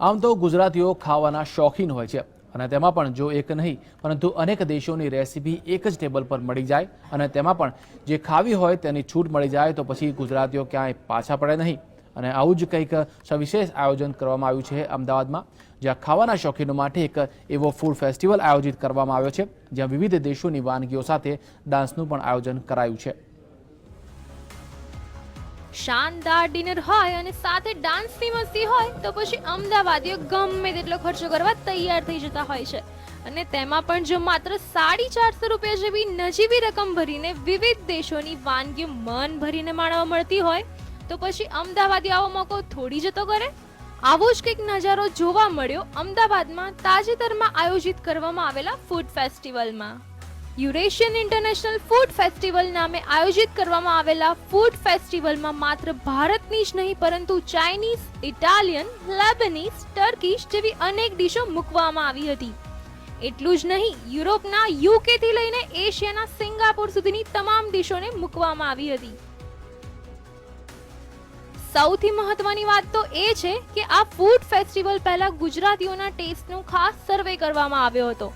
આમ તો ગુજરાતીઓ ખાવાના શોખીન હોય છે. અને તેમાં પણ જો એક નહીં, પરંતુ અનેક દેશોની રેસીપી એક જ ટેબલ પર મળી જાય અને તેમાં પણ જે ખાવી હોય તેની છૂટ મળી જાય તો પછી ગુજરાતીઓ ક્યાંય પાછા પડે નહીં. અને આવું જ કંઈક સવિશેષ આયોજન કરવામાં આવ્યું છે અમદાવાદમાં, જ્યાં ખાવાના શોખીનો માટે એક એવો ફૂડ ફેસ્ટિવલ આયોજિત કરવામાં આવ્યો છે, જ્યાં વિવિધ દેશોની વાનગીઓ સાથે ડાન્સનું પણ આયોજન કરાયું છે. શાનદાર ડિનર હોય અને સાથે ડાન્સની મસ્તી હોય, તો પછી અમદાવાદીઓ ગમે તેટલો ખર્ચો કરવા તૈયાર થઈ જતા હોય છે. અને તેમાં પણ જો માત્ર સાડી ચારસો રૂપિયા જેવી નજીવી રકમ ભરીને વિવિધ દેશોની વાનગીઓ મન ભરીને માણવા મળતી હોય, તો પછી અમદાવાદી આવો મોકો થોડી જતો કરે. આવો જ કંઈક નજારો જોવા મળ્યો અમદાવાદમાં તાજેતરમાં આયોજિત કરવામાં આવેલા ફૂડ ફેસ્ટિવલમાં યુરેશિયન ઇન્ટરનેશનલ ફૂડ ફેસ્ટિવલ નામે આયોજિત કરવામાં આવેલા ફૂડ ફેસ્ટિવલમાં માત્ર ભારતની જ નહીં, પરંતુ ચાઇનીઝ, ઇટાલિયન, લેબનીઝ ટર્કીશ જેવી અનેક ડીશો મૂકવામાં આવી હતી. એટલું જ નહીં, યુરોપના યુકે થી લઈને એશિયાના સિંગાપોર સુધીની તમામ ડીશોને મૂકવામાં આવી હતી. સૌથી મહત્વની વાત તો એ છે કે આ ફૂડ ફેસ્ટિવલ પહેલા ગુજરાતીઓના ટેસ્ટનું ખાસ સર્વે કરવામાં આવ્યો હતો.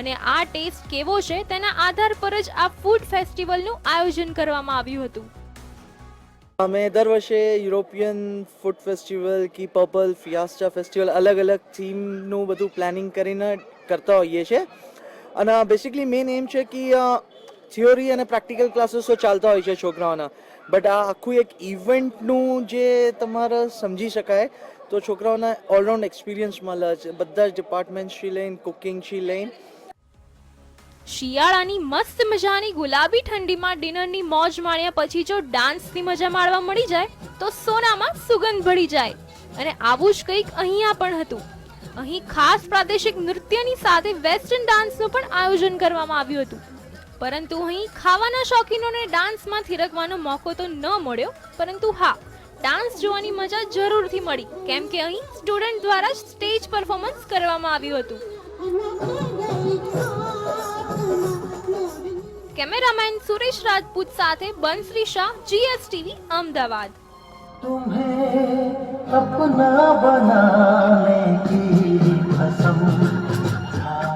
અને આ ટેસ્ટ કેવો છે તેના આધાર પર જ આ ફૂડ ફેસ્ટિવલનું આયોજન કરવામાં આવ્યું હતું. અમે દર વર્ષે યુરોપિયન ફૂડ ફેસ્ટિવલ, કી પર્પલ ફિયાસ્ટા ફેસ્ટિવલ, અલગ અલગ થીમનું બધું પ્લાનિંગ કરીને કરતા હોઈએ છીએ. અને બેસિકલી મેઇન એમ છે કે થિયોરી અને પ્રેક્ટિકલ ક્લાસીસ ચાલતા હોય છે છોકરાઓના. બટ આ આખું એક ઇવેન્ટનું જે તમારે સમજી શકાય, તો છોકરાઓને ઓલરાઉન્ડ એક્સપિરિયન્સ મળે છે. બધા જ ડિપાર્ટમેન્ટ્સથી લઈને કુકિંગથી લઈને શિયાળાની મસ્ત મજાની ગુલાબી ઠંડીમાં ડિનરની મોજ માણ્યા પછી જો ડાન્સની મજા માણવા મળી જાય, તો સોનામાં સુગંધ ભળી જાય. અને આવું જ કંઈક અહીંયા પણ હતું. અહીં ખાસ પ્રાદેશિક નૃત્યની સાથે વેસ્ટર્ન ડાન્સનું પણ આયોજન કરવામાં આવ્યું હતું. પરંતુ અહીં ખાવાના શોખીનોને ડાન્સમાં થિરકવાનો મોકો તો ન મળ્યો, પરંતુ હા, ડાન્સ જોવાની મજા જરૂરથી મળી, કેમ કે અહીં સ્ટુડન્ટ દ્વારા સ્ટેજ પરફોર્મન્સ કરવામાં આવ્યું હતું. કેમેરામેન સુરેશ રાજપૂત સાથે બંસરી શાહ જીએસટીવી અમદાવાદ तुम्हें अपना बनाने की कसम